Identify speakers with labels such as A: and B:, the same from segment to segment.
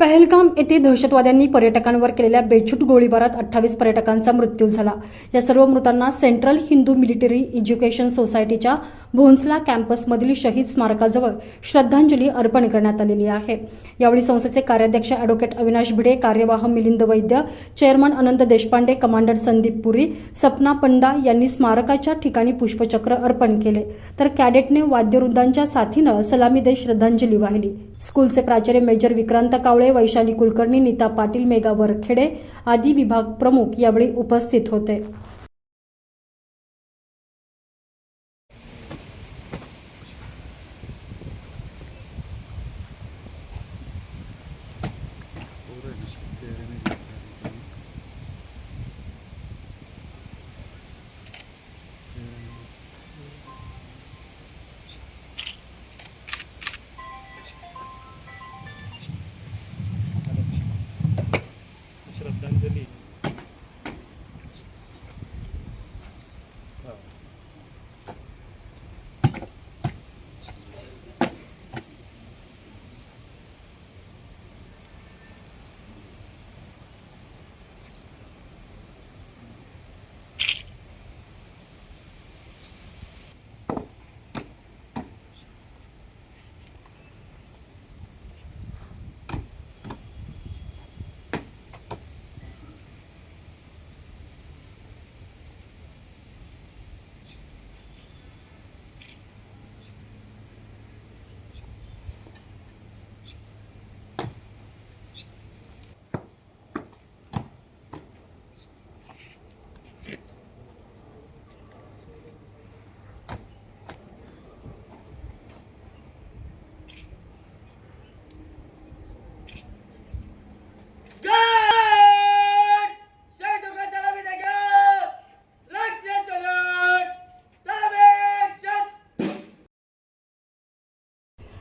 A: पहलगाम येथे दहशतवाद्यांनी पर्यटकांवर केलेल्या बेछूट गोळीबारात अठ्ठावीस पर्यटकांचा मृत्यू झाला. या सर्व मृतांना सेंट्रल हिंदू मिलिटरी एज्युकेशन सोसायटीच्या भोन्सला कॅम्पसमधील शहीद स्मारकाजवळ श्रद्धांजली अर्पण करण्यात आलेली आहे. यावेळी संस्थेचे कार्याध्यक्ष अॅडव्होकेट अविनाश भिडे कार्यवाह मिलिंद वैद्य चेअरमन अनंत देशपांडे कमांडर संदीप पुरी सपना पंडा यांनी स्मारकाच्या ठिकाणी पुष्पचक्र अर्पण केले. तर कॅडेटने वाद्यवृंदांच्या साथीनं सलामी देत श्रद्धांजली वाहिली. स्कूलचे प्राचार्य मेजर विक्रांत कावळे वैशाली कुलकर्णी नीता पाटील मेगा वरखेडे आदी विभाग प्रमुख यावेळी उपस्थित होते.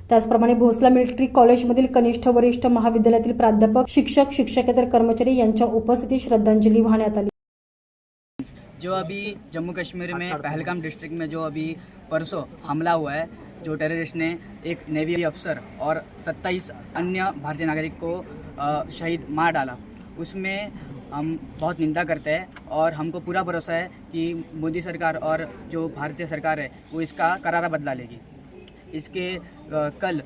A: त्याचप्रमाणे भोसला मिलिटरी कॉलेजमधील कनिष्ठ वरिष्ठ महाविद्यालयातील प्राध्यापक, शिक्षक, शिक्षकेतर कर्मचारी यांच्या उपस्थितीत श्रद्धांजली वाहण्यात आली.
B: जो अभी जम्मू कश्मीर में पहलगाम डिस्ट्रिक्ट में जो अभी परसों हमला हुआ है, जो टेररिस्ट ने एक नेवी अफसर और 27 अन्य भारतीय नागरिक को शहीद मार डाला। उसमें हम बहुत निंदा करते हैं और हमको पूरा भरोसा है कि मोदी सरकार और जो भारतीय सरकार है, वो इसका करारा बदला लेगी। इसके कल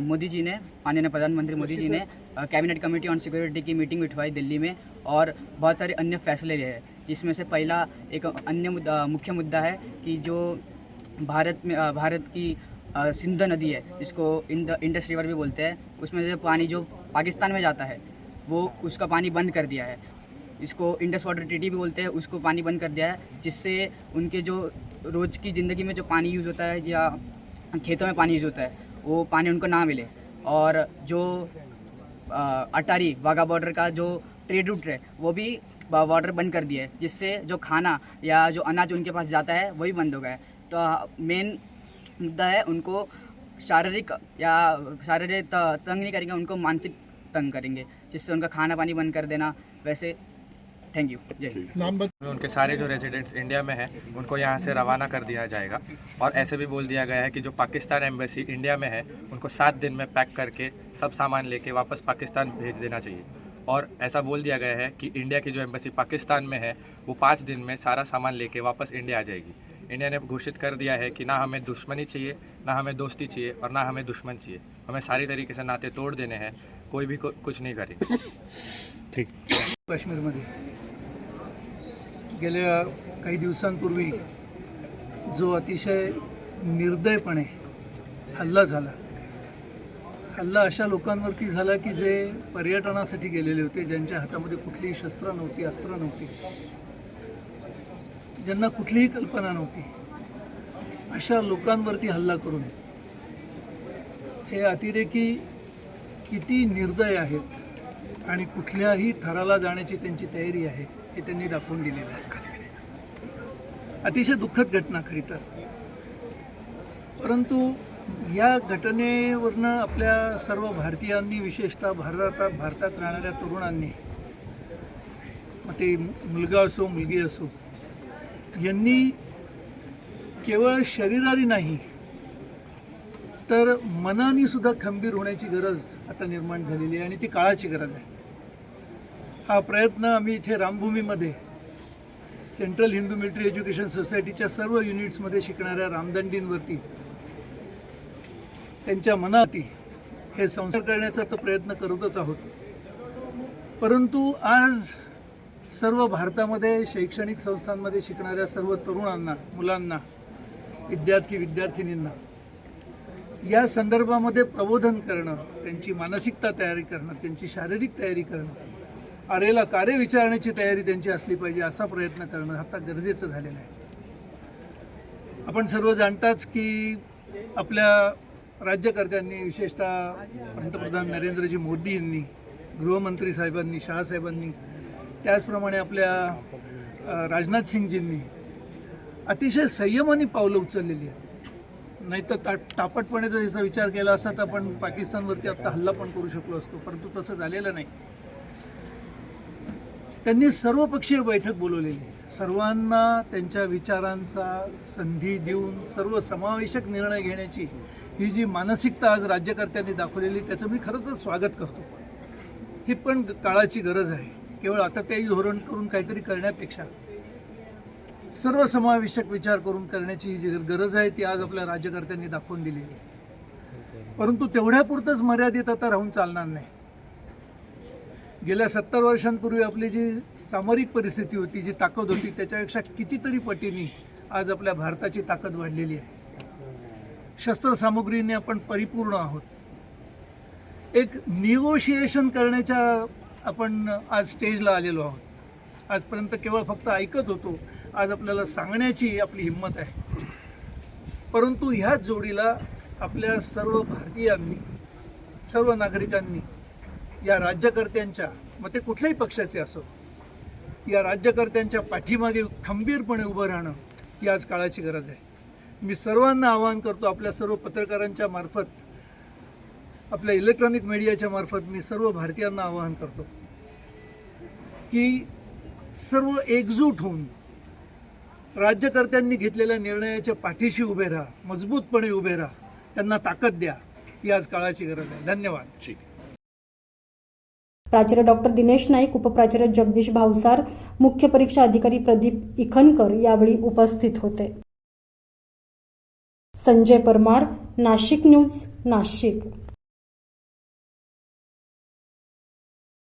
B: मोदी जी ने, माननीय प्रधानमंत्री मोदी जी ने कैबिनेट कमेटी ऑन सिक्योरिटी की मीटिंग बिठवाई दिल्ली में और बहुत सारे अन्य फैसले लिए हैं, जिसमें से पहला एक अन्य मुद्दा, मुख्य मुद्दा है कि जो भारत में भारत की सिंध नदी है, जिसको इंद, इंडस रिवर भी बोलते हैं, उसमें से पानी जो पाकिस्तान में जाता है, वो उसका पानी बंद कर दिया है। इसको इंडस वाटर ट्रीटी भी बोलते हैं, उसको पानी बंद कर दिया है, जिससे उनके जो रोज़ की ज़िंदगी में जो पानी यूज़ होता है या खेतों में पानी यूज़ होता है, वो पानी उनको ना मिले। और जो अटारी वाघा बॉर्डर का जो ट्रेड रूट है, वो भी वाटर बंद कर दिया है, जिससे जो खाना या जो अनाज उनके पास जाता है वही बंद हो गया है। तो मेन मुद्दा है उनको शारीरिक या शारीरिक तंग नहीं करेंगे, उनको मानसिक तंग करेंगे, जिससे उनका खाना पानी बंद कर देना। वैसे थैंक यू जय हिंद
C: उनके सारे जो रेजिडेंट्स इंडिया में हैं उनको यहाँ से रवाना कर दिया जाएगा। और ऐसे भी बोल दिया गया है कि जो पाकिस्तान एम्बेसी इंडिया में है उनको सात दिन में पैक करके सब सामान लेके वापस पाकिस्तान भेज देना चाहिए। और ऐसा बोल दिया गया है कि इंडिया की जो एम्बेसी पाकिस्तान में है वो पाँच दिन में सारा सामान लेके वापस इंडिया आ जाएगी। इंडिया ने घोषित कर दिया है कि ना हमें दुश्मनी चाहिए ना हमें दोस्ती चाहिए और ना हमें दुश्मन चाहिए। हमें सारी तरीके से नाते तोड़ देने हैं कोई भी को- कुछ नहीं करेगा।
D: काश्मीरमध्ये गेल्या काही दिवसांपूर्वी जो अतिशय निर्दयपणे हल्ला झाला हल्ला अशा लोकांवरती झाला की जे पर्यटनासाठी गेलेले होते ज्यांच्या हातामध्ये कुठलीही शस्त्र नव्हती अस्त्र नव्हती ज्यांना कुठलीही कल्पना नव्हती. अशा लोकांवरती हल्ला करून. हे अतिरेकी किती निर्दय आहेत आणि कुठल्याही थराला जाण्याची त्यांची तयारी आहे हे त्यांनी दाखवून दिलेलं आहे. अतिशय दुःखद घटना खरी तर. परंतु या घटनेवरनं आपल्या सर्व भारतीयांनी विशेषतः भारतात भारतात राहणाऱ्या तरुणांनी मग ते मुलगा असो मुलगी असो यांनी केवळ शरीराने नाही तर मनाने सुद्धा खंबीर होण्याची गरज आता निर्माण झालेली आहे आणि ती काळाची गरज आहे. हा प्रयत्न आम्ही इथे रामभूमीमध्ये सेंट्रल हिंदू मिलिटरी एज्युकेशन सोसायटीच्या सर्व युनिट्समध्ये शिकणाऱ्या रामदंडींवरती त्यांच्या मनाती हे संसार करण्याचा तर प्रयत्न करतच आहोत. परंतु आज सर्व भारतामध्ये शैक्षणिक संस्थांमध्ये शिकणाऱ्या सर्व तरुणांना मुलांना विद्यार्थी विद्यार्थिनींना या संदर्भामध्ये प्रबोधन करणं त्यांची मानसिकता तयारी करणं त्यांची शारीरिक तयारी करणं आरेला कार्य विचारण्याची तयारी त्यांची असली पाहिजे असा प्रयत्न करणं आता गरजेचं झालेलं आहे. आपण सर्व जाणताच की आपल्या राज्यकर्त्यांनी विशेषतः पंतप्रधान नरेंद्रजी मोदी यांनी गृहमंत्री साहेबांनी शहासाहेबांनी त्याचप्रमाणे आपल्या राजनाथ सिंगजींनी अतिशय संयमाने पावलं उचललेली आहेत. नाही तर ता तापटपणे जर याचा विचार केला असता तर आपण पाकिस्तानवरती आत्ता हल्ला पण करू शकलो असतो परंतु तसं झालेलं नाही. त्यांनी सर्वपक्षीय बैठक बोलवलेली. आहे. सर्वांना त्यांच्या विचारांचा संधी देऊन सर्व समावेशक निर्णय घेण्याची ही जी मानसिकता आज राज्यकर्त्यांनी दाखवलेली त्याचं मी खरं तर स्वागत करतो. ही पण काळाची गरज आहे. केवळ आता तेही धोरण करून काहीतरी करण्यापेक्षा सर्वसमावेशक विचार करून करण्याची ही जी गरज आहे ती आज आपल्या राज्यकर्त्यांनी दाखवून दिलेली आहे. परंतु तेवढ्यापुरतंच मर्यादित आता राहून चालणार नाही. गेल्या सत्तर वर्षांपूर्वी आपली जी सामरिक परिस्थिती होती जी ताकद होती त्याच्यापेक्षा कितीतरी पटीने आज आपल्या भारताची ताकद वाढलेली आहे. शस्त्रसामुग्रीने आपण परिपूर्ण आहोत. एक निगोशिएशन करण्याच्या आपण आज स्टेजला आलेलो आहोत. आजपर्यंत केवळ फक्त ऐकत होतो. आज आपल्याला सांगण्याची आपली हिंमत आहे. परंतु ह्याच जोडीला आपल्या सर्व भारतीयांनी सर्व नागरिकांनी या राज्यकर्त्यांच्या मग ते कुठल्याही पक्षाचे असो या राज्यकर्त्यांच्या पाठीमागे खंबीरपणे उभं राहणं ही आज काळाची गरज आहे. मी सर्वांना आवाहन करतो आपल्या सर्व पत्रकारांच्या मार्फत आपल्या इलेक्ट्रॉनिक मीडियाच्या मार्फत मी सर्व भारतीयांना आवाहन करतो की सर्व एकजूट होऊन राज्यकर्त्यांनी घेतलेल्या निर्णयाच्या पाठीशी उभे राहा मजबूतपणे उभे राहा त्यांना ताकद द्या ही आज काळाची गरज आहे. धन्यवाद.
A: प्राचार्य डॉक्टर दिनेश नाईक उपप्राचार्य जगदीश भावसार मुख्य परीक्षा अधिकारी प्रदीप इखनकर यावेळी उपस्थित होते. संजय परमार नाशिक न्यूज नाशिक.